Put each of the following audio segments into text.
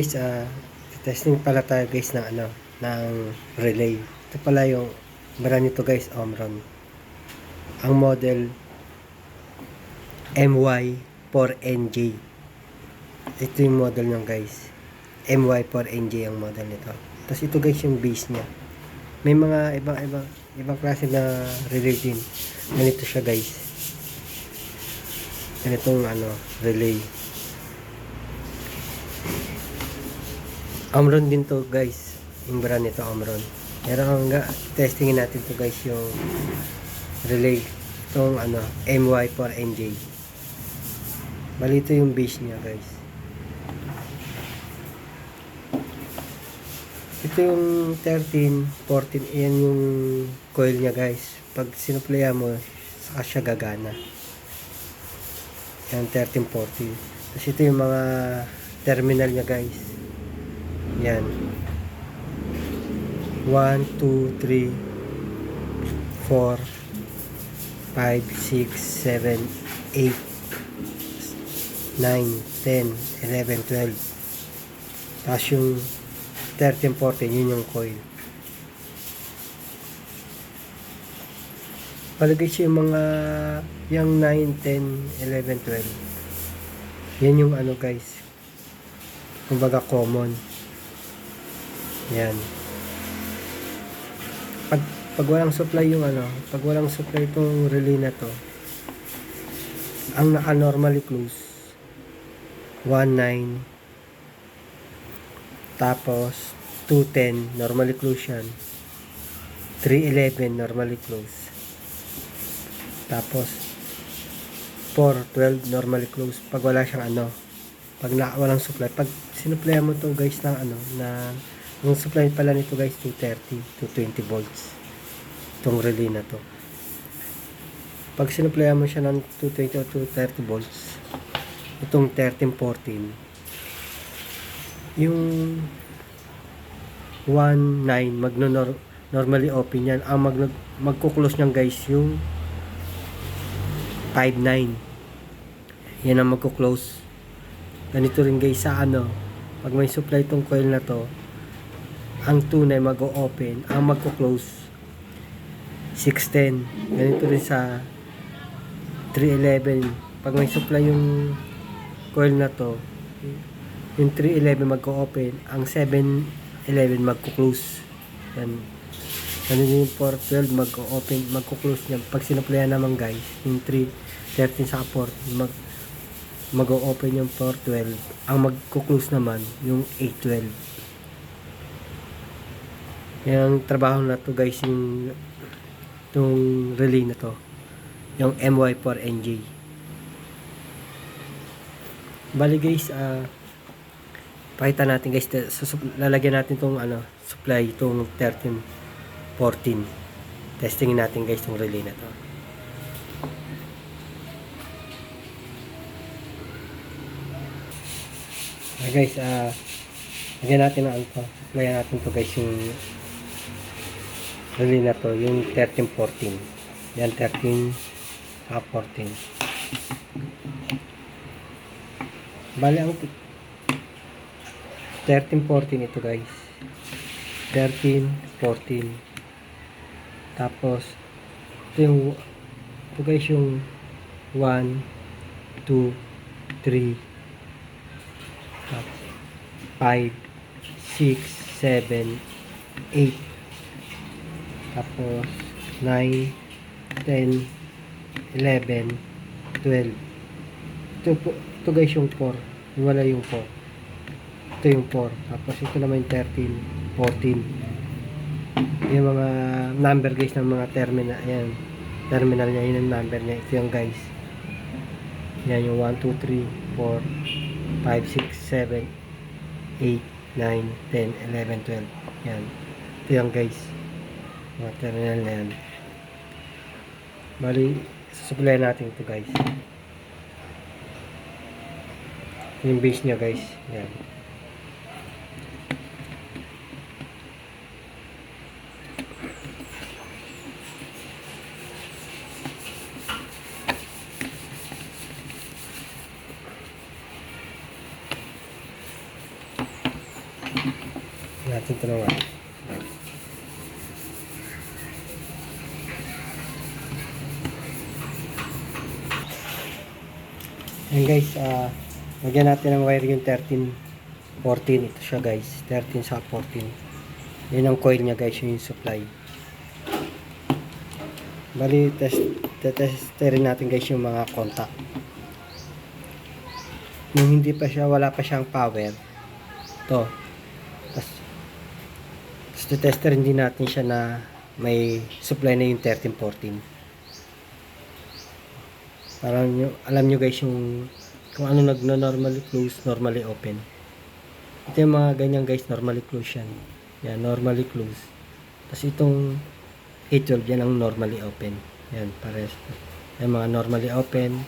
guys, ah testing pala tayo guys ng ano, ng relay. Ito pala yung brand nito guys, Omron. Ang model MY4NJ. Ito yung model niya guys. MY4NJ ang model nito. Tapos ito guys yung base niya. May mga ibang ibang ibang klase na relay din. Ganito siya guys. Ganitong ano, relay. Omron din to guys. Yung brand nito Omron. Pero ang ga- testingin natin to guys yung relay. Itong ano, MY4NJ. Bali ito yung base niya guys. Ito yung 13, 14, yan yung coil niya guys. Pag sinuplaya mo, saka siya gagana. Yan, 13, 14. Tapos ito yung mga terminal niya guys. Yan. 1, 2, 3, 4, 5, 6, 7, 8, 9, 10, 11, 12. Tapos yung 13, 14, yun yung coil. Palagay siya yung mga yung 9, 10, 11, 12. Yan yung ano guys. Kumbaga common. Yan. Pag, pag walang supply yung ano, pag walang supply itong relay na to, ang naka-normally close, 1.9, tapos 2.10, normally close yan, 3.11, normally close, tapos 4.12, normally close, pag wala siyang ano, pag na, walang supply, pag sinuplayan mo to guys ng ano, na yung supply pala nito guys 230 220 volts. Itong relay na to. Pag sinuplayan mo siya ng 220 o 230 volts itong 1314 yung 19 magno nor- normally open yan. Ang mag magkuklose niyan guys yung 59 yan ang magkuklose. Ganito rin guys sa ano pag may supply itong coil na to ang tunay mag-o-open ang magko-close 610 ganito rin sa 311 pag may supply yung coil na to yung 311 magko-open ang 711 magko-close yan. Ganun yung 412 magko-open magko-close niya pag sinupplyan naman guys yung 313 sa 4 mag mag-o-open yung 412 ang magko-close naman yung 812 yung trabaho na to guys yung itong relay na to. Yung MY4NJ bali guys ah pakita natin guys lalagyan natin tong ano supply itong 13 14 testingin natin guys itong relay na to. Okay guys ah lagyan natin ang ano supplyan natin to guys yung relay na to yung 13 14 yan 13 ah 14 bali ang 13 14 ito guys. 13 14 tapos ito yung ito guys yung 1 2 3 tapos 5 6 7 8 tapos 9 10 11 12 ito, po, ito guys yung 4 wala yung 4 ito yung 4 tapos ito naman yung 13 14 yung mga number guys ng mga terminal ayan. Terminal niya yun ang number niya. Ito yung guys. Yan yung 1 2 3 4 5 6 7 8 9 10 11 12 yan ito yung guys mga terminal na yan. Bali susupply natin ito guys. Yung base niya guys. Yan. Natin ito naman. Ayan guys, ah lagyan natin ng wire yung 13, 14. Ito siya guys, 13 sa 14. Yun ang coil niya guys, yun yung supply. Bali, test, testerin natin guys yung mga contact. Nung hindi pa siya, wala pa siyang power. To. Tapos, tapos testerin din natin siya na may supply na yung 13, 14. Para nyo, alam nyo guys yung kung ano nag normally close, normally open. Ito yung mga ganyan guys, normally close yan. Yan, normally close. Tapos itong A12, yan ang normally open. Yan, pares. Yan mga normally open,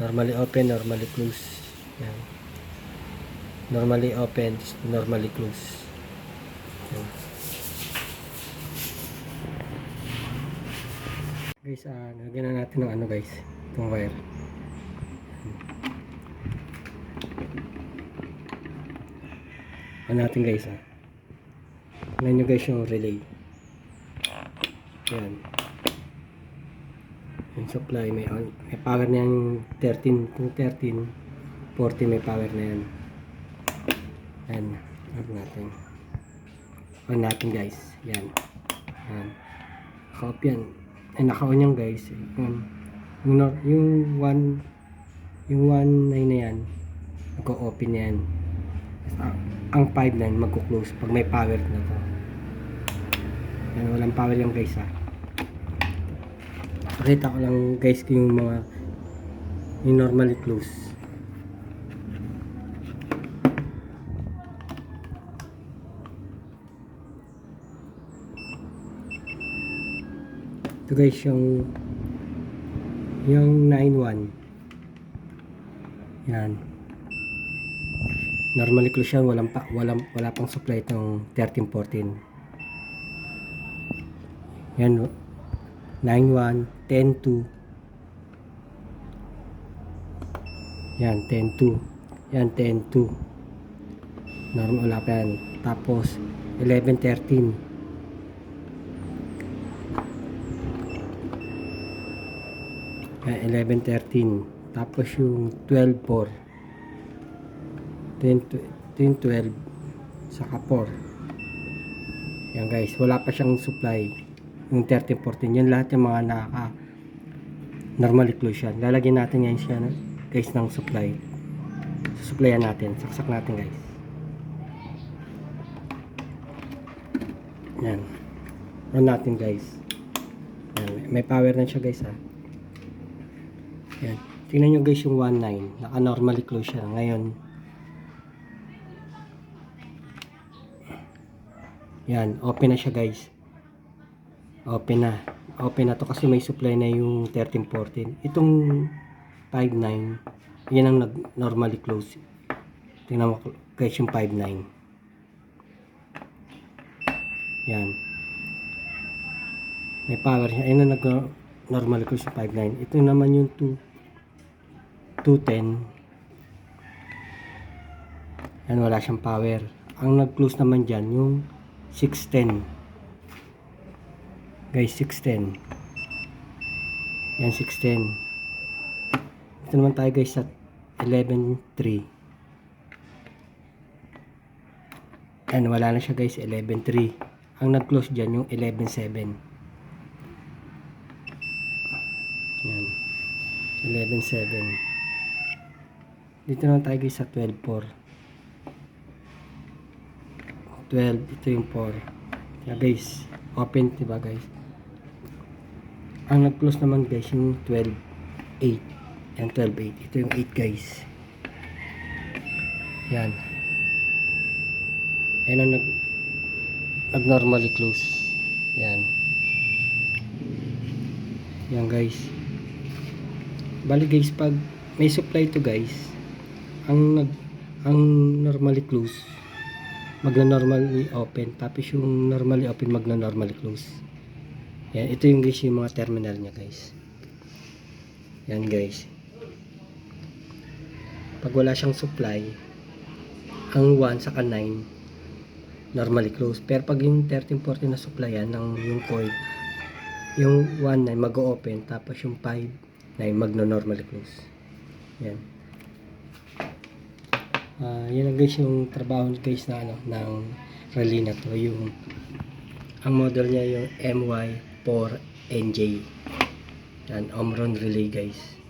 normally open, normally close. Yan. Normally open, normally close. Yan. Guys, ah, lagyan na natin ng ano guys, itong wire. Ano natin guys ah. Tingnan nyo guys yung relay. Yan. Yung supply may on, may power na yung 13, yung 13, 40 may power na yan. Yan. On natin. On natin guys. Yan. Yan. Naka-off yan. Ay, naka-on yan guys. Yan. Yung, nor- yung 1 yung 1 na yan nag-open yan. Ah, ang 5 na yun, magko-close pag may power na to. Yan, walang power yung guys ha. Pakita ko lang guys yung mga yung normally close. Ito guys yung yung 9-1 yan. Normally close yan walang pa, walang, wala pang supply itong 13-14 yan 9-1 10-2 yan 10-2 yan 10-2 normal wala pa yan. Tapos 11-13 Yan, 11, 13. Tapos yung 12, 4. 10, 10, 12. Saka 4. Yan guys, wala pa siyang supply. Yung 13, 14. Yan lahat yung mga nakaka normally close yan. Lalagyan natin yan siya guys ng supply. Susuplayan natin. Saksak natin guys. Yan. On natin guys. Yan. May power na siya guys ha. Yan. Tingnan nyo guys yung 1.9. Naka-normally close siya. Ngayon, yan. Open na siya guys. Open na. Open na to kasi may supply na yung 13.14. Itong 5.9, yan ang nag-normally close. Tingnan mo guys yung 5.9. Yan. May power siya. Ayun ang nag-normally close yung 5.9. Ito naman yung 2. 210 yan wala siyang power. Ang nag-close naman dyan yung 610 guys 610 yan 610 ito naman tayo guys sa 11.3 yan wala na siya guys 11.3 ang nag-close dyan yung 11.7 yan. 11.7 dito naman tayo guys sa 12.4 12 ito yung 4 yeah, guys open diba guys? Ang nag close naman guys yung 12 8 yan 12 8 ito yung 8 guys. Yan. Yan ang nag nag normally close. Yan. Yan guys. Bali guys pag may supply to guys ang nag ang normally close magna normally open tapos yung normally open magna normally close yan ito yung guys yung mga terminal niya guys yan guys pag wala siyang supply ang 1 saka 9 normally close. Pero pag yung 1340 na supply yan, ng yung coil, yung 1 na mag-open, tapos yung 5 na magno-normally close. Yan. Ah, yan lang guys yung trabaho guys na ano ng relay na to. Yung ang model niya yung MY4NJ yan Omron relay guys